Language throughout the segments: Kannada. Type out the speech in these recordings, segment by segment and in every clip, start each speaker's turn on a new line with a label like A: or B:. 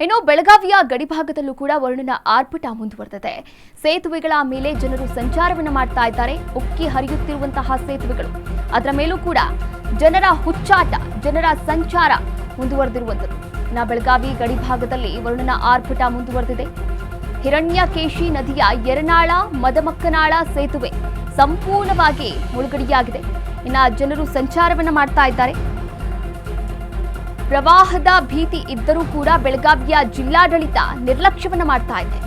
A: ಇನ್ನು ಬೆಳಗಾವಿಯ ಗಡಿಭಾಗದಲ್ಲೂ ಕೂಡ ವರುಣನ ಆರ್ಭಟ ಮುಂದುವರೆದಿದೆ. ಸೇತುವೆಗಳ ಮೇಲೆ ಜನರು ಸಂಚಾರವನ್ನು ಮಾಡ್ತಾ ಇದ್ದಾರೆ. ಉಕ್ಕಿ ಹರಿಯುತ್ತಿರುವಂತಹ ಸೇತುವೆಗಳು. ಅದರ ಮೇಲೂ ಕೂಡ ಜನರ ಹುಚ್ಚಾಟ, ಜನರ ಸಂಚಾರ ಮುಂದುವರೆದಿರುವಂಥದ್ದು. ಇನ್ನು ಬೆಳಗಾವಿ ಗಡಿಭಾಗದಲ್ಲಿ ವರುಣನ ಆರ್ಭಟ ಮುಂದುವರೆದಿದೆ. ಹಿರಣ್ಯಕೇಶಿ ನದಿಯ ಯರನಾಳ ಮದಮಕ್ಕನಾಳ ಸೇತುವೆ ಸಂಪೂರ್ಣವಾಗಿ ಮುಳುಗಡೆಯಾಗಿದೆ. ಇನ್ನು ಜನರು ಸಂಚಾರವನ್ನು ಮಾಡ್ತಾ ಇದ್ದಾರೆ. ಪ್ರವಾಹದ ಭೀತಿ ಇದ್ದರೂ ಕೂಡ ಬೆಳಗಾವಿಯ ಜಿಲ್ಲಾಡಳಿತ ನಿರ್ಲಕ್ಷ್ಯವನ್ನು ಮಾಡ್ತಾ ಇದೆ.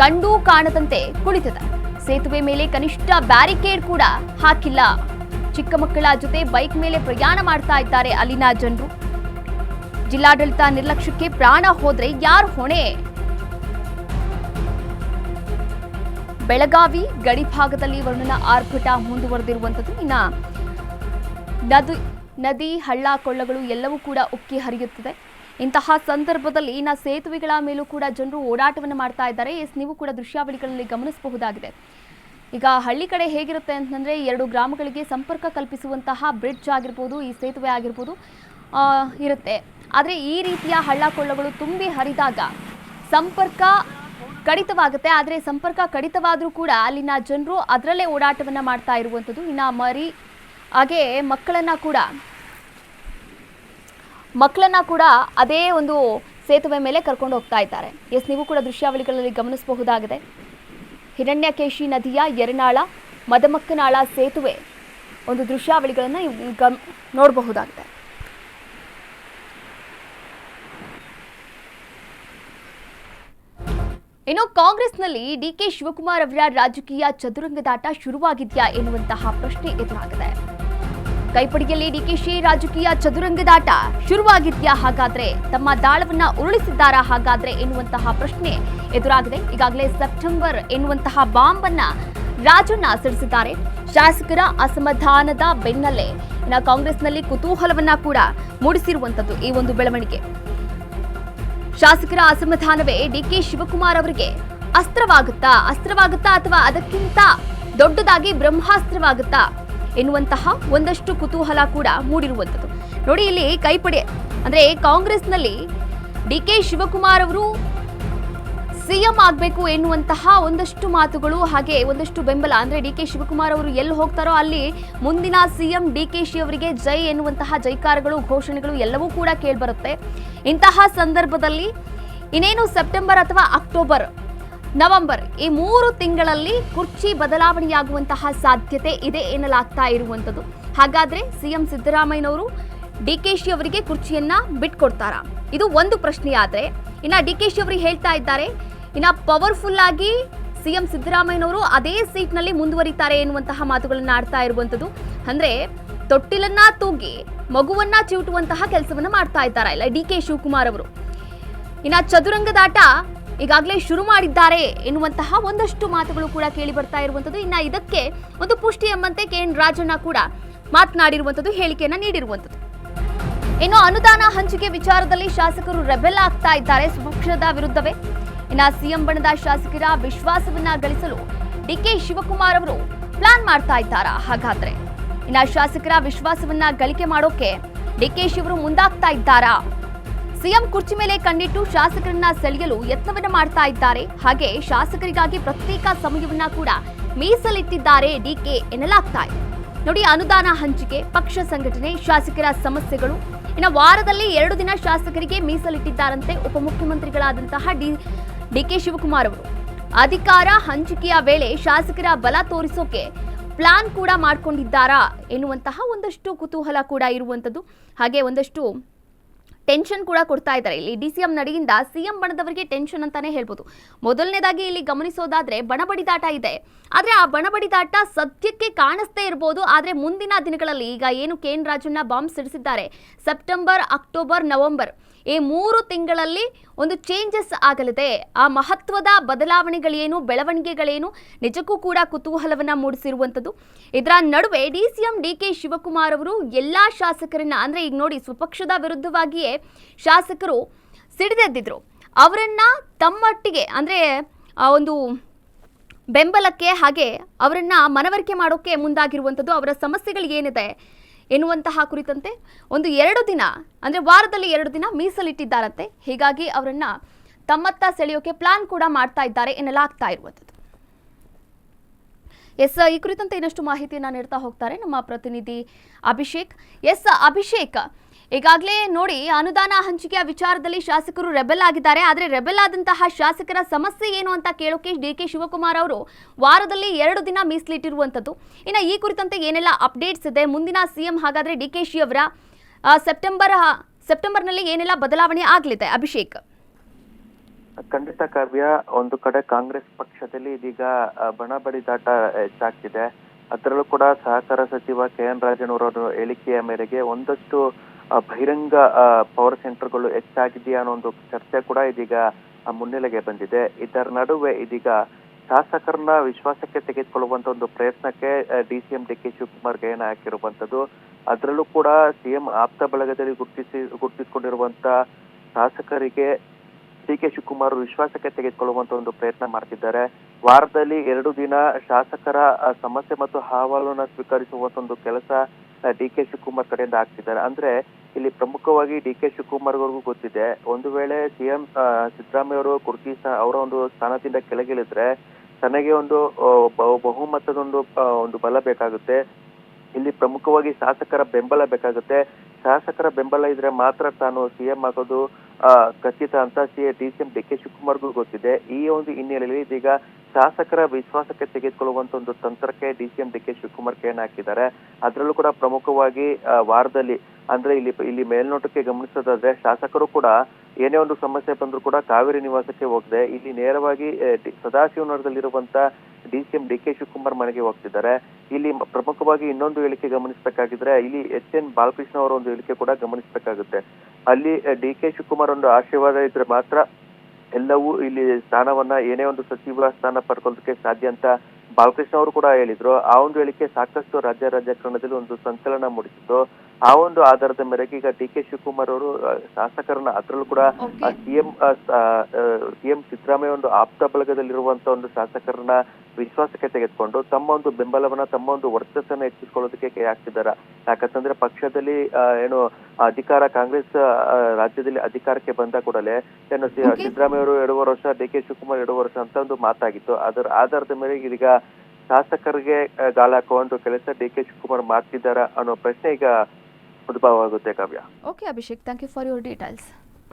A: ಕಂಡು ಕಾಣದಂತೆ ಕುಳಿತದ. ಸೇತುವೆ ಮೇಲೆ ಕನಿಷ್ಠ ಬ್ಯಾರಿಕೇಡ್ ಕೂಡ ಹಾಕಿಲ್ಲ. ಚಿಕ್ಕ ಮಕ್ಕಳ ಜೊತೆ ಬೈಕ್ ಮೇಲೆ ಪ್ರಯಾಣ ಮಾಡ್ತಾ ಇದ್ದಾರೆ ಅಲ್ಲಿನ ಜನರು. ಜಿಲ್ಲಾಡಳಿತ ನಿರ್ಲಕ್ಷ್ಯಕ್ಕೆ ಪ್ರಾಣ ಹೋದ್ರೆ ಯಾರು ಹೊಣೆ? ಬೆಳಗಾವಿ ಗಡಿ ಭಾಗದಲ್ಲಿ ವರುಣನ ಆರ್ಭಟ ಮುಂದುವರೆದಿರುವಂಥದ್ದು. ಇನ್ನ ನದಿ ನದಿ, ಹಳ್ಳ, ಕೊಳ್ಳಗಳು ಎಲ್ಲವೂ ಕೂಡ ಉಕ್ಕಿ ಹರಿಯುತ್ತದೆ. ಇಂತಹ ಸಂದರ್ಭದಲ್ಲಿ ಇನ್ನ ಸೇತುವೆಗಳ ಮೇಲೂ ಕೂಡ ಜನರು ಓಡಾಟವನ್ನು ಮಾಡ್ತಾ ಇದ್ದಾರೆ. ಎಸ್, ನೀವು ಕೂಡ ದೃಶ್ಯಾವಳಿಗಳಲ್ಲಿ ಗಮನಿಸಬಹುದಾಗಿದೆ. ಈಗ ಹಳ್ಳಿ ಕಡೆ ಹೇಗಿರುತ್ತೆ ಅಂತಂದರೆ ಎರಡು ಗ್ರಾಮಗಳಿಗೆ ಸಂಪರ್ಕ ಕಲ್ಪಿಸುವಂತಹ ಬ್ರಿಡ್ಜ್ ಆಗಿರ್ಬೋದು, ಈ ಸೇತುವೆ ಆಗಿರ್ಬೋದು ಇರುತ್ತೆ. ಆದರೆ ಈ ರೀತಿಯ ಹಳ್ಳ, ಕೊಳ್ಳಗಳು ತುಂಬಿ ಹರಿದಾಗ ಸಂಪರ್ಕ ಕಡಿತವಾಗುತ್ತೆ. ಆದರೆ ಸಂಪರ್ಕ ಕಡಿತವಾದರೂ ಕೂಡ ಅಲ್ಲಿನ ಜನರು ಅದರಲ್ಲೇ ಓಡಾಟವನ್ನು ಮಾಡ್ತಾ ಇರುವಂಥದ್ದು. ಇನ್ನು ಮರಿ, ಹಾಗೆ ಮಕ್ಕಳನ್ನ ಕೂಡ ಮಕ್ಕಳನ್ನ ಕೂಡ ಅದೇ ಒಂದು ಸೇತುವೆ ಮೇಲೆ ಕರ್ಕೊಂಡು ಹೋಗ್ತಾ ಇದ್ದಾರೆ. ಎಸ್, ನೀವು ಕೂಡ ದೃಶ್ಯಾವಳಿಗಳಲ್ಲಿ ಗಮನಿಸಬಹುದಾಗಿದೆ. ಹಿರಣ್ಯಕೇಶಿ ನದಿಯ ಎರನಾಳ, ಮದಮಕ್ಕನಾಳ ಸೇತುವೆ ಒಂದು ದೃಶ್ಯಾವಳಿಗಳನ್ನು ಗಮ್, ನೋಡಬಹುದಾಗಿದೆ. ಇನ್ನು ಕಾಂಗ್ರೆಸ್ನಲ್ಲಿ ಡಿಕೆ ಶಿವಕುಮಾರ್ ಅವರ ರಾಜಕೀಯ ಚದುರಂಗದಾಟ ಶುರುವಾಗಿದೆಯಾ ಎನ್ನುವಂತಹ ಪ್ರಶ್ನೆ ಎದುರಾಗಿದೆ. ಕೈಪಡಿಯಲ್ಲಿ ಡಿಕೆಶಿ ರಾಜಕೀಯ ಚದುರಂಗದಾಟ ಶುರುವಾಗಿದ್ಯಾ ಹಾಗಾದ್ರೆ? ತಮ್ಮ ದಾಳವನ್ನ ಉರುಳಿಸಿದ್ದಾರಾ ಹಾಗಾದ್ರೆ ಎನ್ನುವಂತಹ ಪ್ರಶ್ನೆ ಎದುರಾಗಿದೆ. ಈಗಾಗಲೇ ಸೆಪ್ಟೆಂಬರ್ ಎನ್ನುವಂತಹ ಬಾಂಬ್ ಅನ್ನ ರಾಜಣ್ಣ ಸಿಡಿಸಿದ್ದಾರೆ. ಶಾಸಕರ ಅಸಮಾಧಾನದ ಬೆನ್ನಲ್ಲೇ ಇನ್ನು ಕಾಂಗ್ರೆಸ್ನಲ್ಲಿ ಕುತೂಹಲವನ್ನ ಕೂಡ ಮೂಡಿಸಿರುವಂತದ್ದು ಈ ಒಂದು ಬೆಳವಣಿಗೆ. ಶಾಸಕರ ಅಸಮಾಧಾನವೇ ಡಿಕೆ ಶಿವಕುಮಾರ್ ಅವರಿಗೆ ಅಸ್ತ್ರವಾಗುತ್ತಾ ಅಸ್ತ್ರವಾಗುತ್ತಾ ಅಥವಾ ಅದಕ್ಕಿಂತ ದೊಡ್ಡದಾಗಿ ಬ್ರಹ್ಮಾಸ್ತ್ರವಾಗುತ್ತಾ? ಎನ್ನುವಂತಹ ಒಂದಷ್ಟು ಕುತೂಹಲ ಕೂಡ ಮೂಡಿರುವಂಥದ್ದು. ನೋಡಿ ಇಲ್ಲಿ ಕೈಪಡೆ, ಅಂದ್ರೆ ಕಾಂಗ್ರೆಸ್ನಲ್ಲಿ ಡಿ ಕೆ ಶಿವಕುಮಾರ್ ಅವರು ಸಿಎಂ ಆಗಬೇಕು ಎನ್ನುವಂತಹ ಒಂದಷ್ಟು ಮಾತುಗಳು ಹಾಗೆ ಒಂದಷ್ಟು ಬೆಂಬಲ, ಅಂದ್ರೆ ಡಿ ಕೆ ಶಿವಕುಮಾರ್ ಅವರು ಎಲ್ಲಿ ಹೋಗ್ತಾರೋ ಅಲ್ಲಿ ಮುಂದಿನ ಸಿಎಂ ಡಿ ಕೆ ಶಿ ಅವರಿಗೆ ಜೈ ಎನ್ನುವಂತಹ ಜೈಕಾರಗಳು, ಘೋಷಣೆಗಳು ಎಲ್ಲವೂ ಕೂಡ ಕೇಳಿಬರುತ್ತೆ. ಇಂತಹ ಸಂದರ್ಭದಲ್ಲಿ ಇನ್ನೇನು ಸೆಪ್ಟೆಂಬರ್ ಅಥವಾ ಅಕ್ಟೋಬರ್ ನವೆಂಬರ್, ಈ ಮೂರು ತಿಂಗಳಲ್ಲಿ ಕುರ್ಚಿ ಬದಲಾವಣೆಯಾಗುವಂತಹ ಸಾಧ್ಯತೆ ಇದೆ ಎನ್ನಲಾಗ್ತಾ ಇರುವಂಥದ್ದು. ಹಾಗಾದ್ರೆ ಸಿಎಂ ಸಿದ್ದರಾಮಯ್ಯನವರು ಡಿ ಕೆ ಶಿ ಅವರಿಗೆ ಕುರ್ಚಿಯನ್ನ ಬಿಟ್ಕೊಡ್ತಾರಾ? ಇದು ಒಂದು ಪ್ರಶ್ನೆ ಆದ್ರೆ, ಇನ್ನ ಡಿ ಕೆ ಶಿ ಅವರಿಗೆ ಹೇಳ್ತಾ ಇದ್ದಾರೆ, ಇನ್ನ ಪವರ್ಫುಲ್ ಆಗಿ ಸಿಎಂ ಸಿದ್ದರಾಮಯ್ಯನವರು ಅದೇ ಸೀಟ್ನಲ್ಲಿ ಮುಂದುವರಿತಾರೆ ಎನ್ನುವಂತಹ ಮಾತುಗಳನ್ನ ಆಡ್ತಾ ಇರುವಂಥದ್ದು. ಅಂದ್ರೆ ತೊಟ್ಟಿಲನ್ನ ತೂಗಿ ಮಗುವನ್ನ ಚಿವುಟುವಂತಹ ಕೆಲಸವನ್ನ ಮಾಡ್ತಾ ಇದ್ದಾರೆ ಇಲ್ಲ ಡಿ ಕೆ ಶಿವಕುಮಾರ್ ಅವರು? ಇನ್ನ ಚದುರಂಗದಾಟ ಈಗಾಗಲೇ ಶುರು ಮಾಡಿದ್ದಾರೆ ಎನ್ನುವಂತಹ ಒಂದಷ್ಟು ಮಾತುಗಳು ಕೂಡ ಕೇಳಿ ಬರ್ತಾ ಇರುವಂಥದ್ದು. ಇನ್ನ ಇದಕ್ಕೆ ಒಂದು ಪುಷ್ಟಿ ಎಂಬಂತೆ ಕೆ ಎನ್ ರಾಜಣ್ಣ ಕೂಡ ಮಾತನಾಡಿರುವಂತದ್ದು ಹೇಳಿಕೆಯನ್ನ ನೀಡಿರುವಂಥದ್ದು. ಇನ್ನು ಅನುದಾನ ಹಂಚಿಕೆ ವಿಚಾರದಲ್ಲಿ ಶಾಸಕರು ರೆಬೆಲ್ ಆಗ್ತಾ ಇದ್ದಾರೆ ಸ್ವಪಕ್ಷದ ವಿರುದ್ಧವೇ. ಇನ್ನ ಸಿಎಂ ಬಣದ ಶಾಸಕರ ವಿಶ್ವಾಸವನ್ನ ಗಳಿಸಲು ಡಿಕೆ ಶಿವಕುಮಾರ್ ಅವರು ಪ್ಲಾನ್ ಮಾಡ್ತಾ ಇದ್ದಾರಾ ಹಾಗಾದ್ರೆ? ಇನ್ನ ಶಾಸಕರ ವಿಶ್ವಾಸವನ್ನ ಗಳಿಕೆ ಮಾಡೋಕೆ ಡಿಕೆಶಿ ಅವರು ಮುಂದಾಗ್ತಾ ಇದ್ದಾರಾ? ಸಿಎಂ ಕುರ್ಚಿ ಮೇಲೆ ಕಣ್ಣಿಟ್ಟು ಶಾಸಕರನ್ನ ಸೆಳೆಯಲು ಯತ್ನವನ್ನ ಮಾಡ್ತಾ ಇದ್ದಾರೆ. ಹಾಗೆ ಶಾಸಕರಿಗಾಗಿ ಪ್ರತ್ಯೇಕ ಸಮಯವನ್ನ ಕೂಡ ಮೀಸಲಿಟ್ಟಿದ್ದಾರೆ ಡಿಕೆ ಎನ್ನಲಾಗ್ತಾ ಇದೆ. ನೋಡಿ, ಅನುದಾನ ಹಂಚಿಕೆ, ಪಕ್ಷ ಸಂಘಟನೆ, ಶಾಸಕರ ಸಮಸ್ಯೆಗಳು. ಇನ್ನು ವಾರದಲ್ಲಿ ಎರಡು ದಿನ ಶಾಸಕರಿಗೆ ಮೀಸಲಿಟ್ಟಿದ್ದಾರಂತೆ ಉಪಮುಖ್ಯಮಂತ್ರಿಗಳಾದಂತಹ ಡಿ, ಡಿಕೆ ಶಿವಕುಮಾರ್ ಅವರು. ಅಧಿಕಾರ ಹಂಚಿಕೆಯ ವೇಳೆ ಶಾಸಕರ ಬಲ ತೋರಿಸೋಕೆ ಪ್ಲಾನ್ ಕೂಡ ಮಾಡ್ಕೊಂಡಿದ್ದಾರಾ ಎನ್ನುವಂತಹ ಒಂದಷ್ಟು ಕುತೂಹಲ ಕೂಡ ಇರುವಂಥದ್ದು. ಹಾಗೆ ಒಂದಷ್ಟು ಟೆನ್ಷನ್ ಕೂಡ ಕೊಡ್ತಾ ಇದ್ದಾರೆ. ಇಲ್ಲಿ ಡಿ ಸಿ ಎಂ ನಡೆಯಿಂದ ಸಿಎಂ ಬಣದವರಿಗೆ ಟೆನ್ಷನ್ ಅಂತಾನೆ ಹೇಳ್ಬೋದು. ಮೊದಲನೇದಾಗಿ ಇಲ್ಲಿ ಗಮನಿಸೋದಾದ್ರೆ ಬಣಬಡಿದಾಟ ಇದೆ. ಆದ್ರೆ ಆ ಬಣಬಡಿದಾಟ ಸದ್ಯಕ್ಕೆ ಕಾಣಿಸ್ತೇ ಇರ್ಬೋದು. ಆದ್ರೆ ಮುಂದಿನ ದಿನಗಳಲ್ಲಿ ಈಗ ಏನು ಕೆ ಎನ್ ರಾಜಣ್ಣ ಬಾಂಬ್ ಸಿಡಿಸಿದ್ದಾರೆ. ಸೆಪ್ಟೆಂಬರ್, ಅಕ್ಟೋಬರ್, ನವೆಂಬರ್ ಈ ಮೂರು ತಿಂಗಳಲ್ಲಿ ಒಂದು ಚೇಂಜಸ್ ಆಗಲಿದೆ. ಆ ಮಹತ್ವದ ಬದಲಾವಣೆಗಳೇನು, ಬೆಳವಣಿಗೆಗಳೇನು, ನಿಜಕ್ಕೂ ಕೂಡ ಕುತೂಹಲವನ್ನ ಮೂಡಿಸಿರುವಂಥದ್ದು. ಇದರ ನಡುವೆ D C M D K Shivakumar ಅವರು ಎಲ್ಲಾ ಶಾಸಕರನ್ನ, ಅಂದ್ರೆ ಈಗ ನೋಡಿ ಸ್ವಪಕ್ಷದ ವಿರುದ್ಧವಾಗಿಯೇ ಶಾಸಕರು ಸಿಡಿದೆದ್ದಿದ್ರು. ಅವರನ್ನ ತಮ್ಮಟ್ಟಿಗೆ, ಅಂದ್ರೆ, ಆ ಒಂದು ಬೆಂಬಲಕ್ಕೆ ಹಾಗೆ ಅವರನ್ನ ಮನವರಿಕೆ ಮಾಡೋಕೆ ಮುಂದಾಗಿರುವಂಥದ್ದು, ಅವರ ಸಮಸ್ಯೆಗಳು ಏನಿದೆ ಎನ್ನುವಂತಹ ಕುರಿತಂತೆ ಒಂದು ಎರಡು ದಿನ, ಅಂದರೆ ವಾರದಲ್ಲಿ ಎರಡು ದಿನ ಮೀಸಲಿಟ್ಟಿದ್ದಾರಂತೆ. ಹೀಗಾಗಿ ಅವರನ್ನು ತಮ್ಮತ್ತ ಸೆಳೆಯೋಕೆ ಪ್ಲಾನ್ ಕೂಡ ಮಾಡ್ತಾ ಇದ್ದಾರೆ ಎನ್ನಲಾಗ್ತಾ ಇರುವಂಥದ್ದು. ಎಸ್, ಈ ಕುರಿತಂತೆ ಇನ್ನಷ್ಟು ಮಾಹಿತಿಯನ್ನು ನೀಡ್ತಾ ಹೋಗ್ತಾರೆ ನಮ್ಮ ಪ್ರತಿನಿಧಿ ಅಭಿಷೇಕ್. ಎಸ್, ಅಭಿಷೇಕ್ ಈಗಾಗಲೇ ನೋಡಿ ಅನುದಾನ ಹಂಚಿಕೆಯ ವಿಚಾರದಲ್ಲಿ ಶಾಸಕರು ರೆಬೆಲ್ ಆಗಿದ್ದಾರೆ. ಆದರೆ ರೆಬೆಲ್ ಆದಂತಹ ಶಾಸಕರ ಸಮಸ್ಯೆ ಏನು ಅಂತ ಕೇಳೋಕೆ ಡಿ ಕೆ ಶಿವಕುಮಾರ್ ಅವರು ವಾರದಲ್ಲಿ ಎರಡು ದಿನ ಮೀಸಲಿಟ್ಟಿರುವಂಥದ್ದು. ಇನ್ನು ಈ ಕುರಿತಂತೆ ಏನೆಲ್ಲ ಅಪ್ಡೇಟ್ಸ್ ಇದೆ? ಮುಂದಿನ ಸಿಎಂ ಹಾಗಾದ್ರೆ ಡಿ ಕೆ ಶಿ ಅವರ ಸೆಪ್ಟೆಂಬರ್ ಸೆಪ್ಟೆಂಬರ್ನಲ್ಲಿ ಏನೆಲ್ಲ ಬದಲಾವಣೆ ಆಗಲಿದೆ? ಅಭಿಷೇಕ್.
B: ಖಂಡಿತ ಕಾವ್ಯ, ಒಂದು ಕಡೆ ಕಾಂಗ್ರೆಸ್ ಪಕ್ಷದಲ್ಲಿ ಇದೀಗ ಬಣ ಬಡಿದಾಟ ಹೆಚ್ಚಾಗ್ತಿದೆ. ಅದರಲ್ಲೂ ಕೂಡ ಸಹಕಾರ ಸಚಿವ ಕೆ ಎನ್ ರಾಜನವರ ಹೇಳಿಕೆಯ ಮೇರೆಗೆ ಒಂದಷ್ಟು ಬಹಿರಂಗ ಪವರ್ ಸೆಂಟರ್ಗಳು ಹೆಚ್ಚಾಗಿದೆಯಾ ಅನ್ನೋ ಒಂದು ಚರ್ಚೆ ಕೂಡ ಇದೀಗ ಮುನ್ನೆಲೆಗೆ ಬಂದಿದೆ. ಇದರ ನಡುವೆ ಇದೀಗ ಶಾಸಕರನ್ನ ವಿಶ್ವಾಸಕ್ಕೆ ತೆಗೆದುಕೊಳ್ಳುವಂತ ಒಂದು ಪ್ರಯತ್ನಕ್ಕೆ D C M D K Shivakumar ಗೈನ ಹಾಕಿರುವಂತದ್ದು. ಅದರಲ್ಲೂ ಕೂಡ ಸಿಎಂ ಆಪ್ತ ಬಳಗದಲ್ಲಿ ಗುರುತಿಸಿ, ಗುರುತಿಸಿಕೊಂಡಿರುವಂತ ಶಾಸಕರಿಗೆ ಡಿ ಕೆ ಶಿವಕುಮಾರ್ ವಿಶ್ವಾಸಕ್ಕೆ ತೆಗೆದುಕೊಳ್ಳುವಂತ ಒಂದು ಪ್ರಯತ್ನ ಮಾಡ್ತಿದ್ದಾರೆ. ವಾರದಲ್ಲಿ ಎರಡು ದಿನ ಶಾಸಕರ ಸಮಸ್ಯೆ ಮತ್ತು ಅಹವಾಲನ್ನ ಸ್ವೀಕರಿಸುವಂತ ಒಂದು ಕೆಲಸ ಡಿ ಕೆ ಶಿವಕುಮಾರ್ ಕಡೆಯಿಂದ ಆಗ್ತಿದ್ದಾರೆ. ಅಂದ್ರೆ ಇಲ್ಲಿ ಪ್ರಮುಖವಾಗಿ ಡಿ ಕೆ ಶಿವಕುಮಾರ್ ಅವ್ರಿಗೂ ಗೊತ್ತಿದೆ. ಒಂದು ವೇಳೆ ಸಿಎಂ ಸಿದ್ದರಾಮಯ್ಯ ಅವರು ಕುರ್ಚಿ ಅವರ ಒಂದು ಸ್ಥಾನದಿಂದ ಕೆಳಗಿಳಿದ್ರೆ ತನಗೆ ಒಂದು ಬಹುಮತದೊಂದು ಬಹುಮತದ ಒಂದು ಬಲ ಬೇಕಾಗುತ್ತೆ. ಇಲ್ಲಿ ಪ್ರಮುಖವಾಗಿ ಶಾಸಕರ ಬೆಂಬಲ ಬೇಕಾಗುತ್ತೆ. ಶಾಸಕರ ಬೆಂಬಲ ಇದ್ರೆ ಮಾತ್ರ ತಾನು ಸಿಎಂ ಆಗೋದು ಖಚಿತ ಅಂತ C, D C M D K ಶಿವಕುಮಾರ್ಗೂ ಗೊತ್ತಿದೆ. ಈ ಒಂದು ಹಿನ್ನೆಲೆಯಲ್ಲಿ ಇದೀಗ ಶಾಸಕರ ವಿಶ್ವಾಸಕ್ಕೆ ತೆಗೆದುಕೊಳ್ಳುವಂತ ಒಂದು ತಂತ್ರಕ್ಕೆ D C M D K Shivakumar ಕೈಯನ್ನು ಹಾಕಿದ್ದಾರೆ. ಅದರಲ್ಲೂ ಕೂಡ ಪ್ರಮುಖವಾಗಿ ವಾರದಲ್ಲಿ, ಅಂದ್ರೆ ಇಲ್ಲಿ ಇಲ್ಲಿ ಮೇಲ್ನೋಟಕ್ಕೆ ಗಮನಿಸೋದಾದ್ರೆ ಶಾಸಕರು ಕೂಡ ಏನೇ ಒಂದು ಸಮಸ್ಯೆ ಬಂದ್ರು ಕೂಡ ಕಾವೇರಿ ನಿವಾಸಕ್ಕೆ ಹೋಗದೆ, ಇಲ್ಲಿ ನೇರವಾಗಿ ಸದಾಶಿವನಗರದಲ್ಲಿರುವಂತ D C M D K Shivakumar ಮನೆಗೆ ಹೋಗ್ತಿದ್ದಾರೆ. ಇಲ್ಲಿ ಪ್ರಮುಖವಾಗಿ ಇನ್ನೊಂದು ಹೇಳಿಕೆ ಗಮನಿಸಬೇಕಾಗಿದ್ರೆ, ಇಲ್ಲಿ ಎಚ್ ಎನ್ ಬಾಲಕೃಷ್ಣ ಅವರ ಒಂದು ಹೇಳಿಕೆ ಕೂಡ ಗಮನಿಸಬೇಕಾಗುತ್ತೆ. ಅಲ್ಲಿ ಡಿ ಕೆ ಶಿವಕುಮಾರ್ ಒಂದು ಆಶೀರ್ವಾದ ಇದ್ರೆ ಮಾತ್ರ ಎಲ್ಲವೂ ಇಲ್ಲಿ ಸ್ಥಾನವನ್ನ ಏನೇ ಒಂದು ಸಚಿವ ಸ್ಥಾನ ಪಡ್ಕೊಳ್ಳೋದಕ್ಕೆ ಸಾಧ್ಯ ಅಂತ ಬಾಲಕೃಷ್ಣ ಅವರು ಕೂಡ ಹೇಳಿದ್ರು. ಆ ಒಂದು ಹೇಳಿಕೆ ಸಾಕಷ್ಟು ರಾಜ್ಯ ರಾಜಕಾರಣದಲ್ಲಿ ಒಂದು ಸಂಚಲನ ಮೂಡಿಸಿತ್ತು. ಆ ಒಂದು ಆಧಾರದ ಮೇರೆಗೆ ಈಗ ಡಿ ಕೆ ಶಿವಕುಮಾರ್ ಅವರು ಶಾಸಕರನ್ನ ಅದರಲ್ಲೂ ಕೂಡ. ಸಿಎಂ ಸಿಎಂ ಸಿದ್ದರಾಮಯ್ಯ ಒಂದು ಆಪ್ತ ಬಳಗದಲ್ಲಿರುವಂತ ಒಂದು ಶಾಸಕರನ್ನ ವಿಶ್ವಾಸಕ್ಕೆ ತೆಗೆದುಕೊಂಡು ತಮ್ಮ ಒಂದು ಬೆಂಬಲವನ್ನ ತಮ್ಮ ಒಂದು ವರ್ಚಸ್ಸನ್ನ ಹೆಚ್ಚಿಸಿಕೊಳ್ಳೋದಕ್ಕೆ ಕೈ ಹಾಕ್ತಿದ್ದಾರೆ. ಯಾಕಂತಂದ್ರೆ ಪಕ್ಷದಲ್ಲಿ ಏನು ಅಧಿಕಾರ ಕಾಂಗ್ರೆಸ್ ರಾಜ್ಯದಲ್ಲಿ ಅಧಿಕಾರಕ್ಕೆ ಬಂದ ಕೂಡಲೇ ಏನು ಸಿದ್ದರಾಮಯ್ಯ ಅವರು ಎರಡೂವರೆ ವರ್ಷ ಡಿ ಕೆ ಶಿವಕುಮಾರ್ ಎರಡೂವರೆ ವರ್ಷ ಅಂತ ಒಂದು ಮಾತಾಗಿತ್ತು. ಅದರ ಆಧಾರದ ಮೇರೆಗೆ ಇದೀಗ ಶಾಸಕರಿಗೆ ಗಾಳ ಹಾಕುವ ಹಾಕುವಂತ ಕೆಲಸ ಡಿ ಕೆ ಶಿವಕುಮಾರ್ ಮಾಡ್ತಿದ್ದಾರಾ ಅನ್ನೋ ಪ್ರಶ್ನೆ ಈಗ for the Power
A: Agutya Kavya. Okay, Abhishek, thank you for your details.